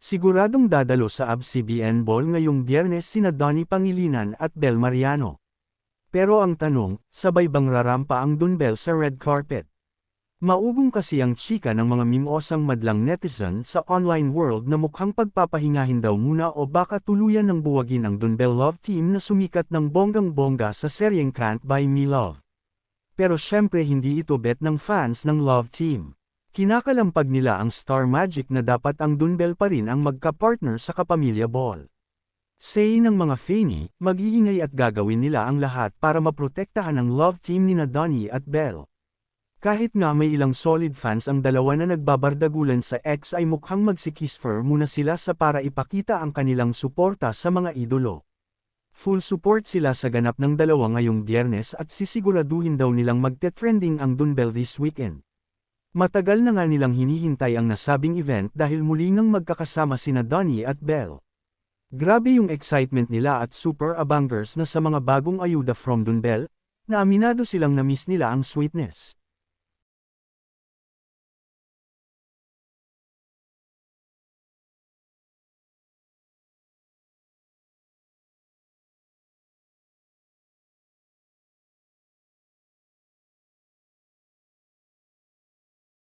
Siguradong dadalo sa ABS-CBN Ball ngayong biyernes sina Donnie Pangilinan at Bel Mariano. Pero ang tanong, sabay bang rarampa ang Dunbel sa red carpet? Maugong kasi ang chika ng mga mimosang madlang netizen sa online world na mukhang pagpapahingahin daw muna o baka tuluyan ng buwagin ang Dunbel Love Team na sumikat ng bonggang-bongga sa seryeng Can't Buy Me Love. Pero syempre hindi ito bet ng fans ng Love Team. Kinakalampag nila ang Star Magic na dapat ang Dunbel pa rin ang magka-partner sa Kapamilya Ball. Say ng mga Fanny, mag-iingay at gagawin nila ang lahat para maprotektahan ang love team ni na Donnie at Belle. Kahit nga may ilang solid fans ang dalawa na nagbabardagulan sa X ay mukhang magsikisfer muna sila sa para ipakita ang kanilang suporta sa mga idolo. Full support sila sa ganap ng dalawa ngayong biyernes at sisiguraduhin daw nilang magte-trending ang Dunbel this weekend. Matagal na nga nilang hinihintay ang nasabing event dahil muli ngang magkakasama sina Donnie at Belle. Grabe yung excitement nila at super abangers na sa mga bagong ayuda from Dunbel, na aminado silang na-miss nila ang sweetness.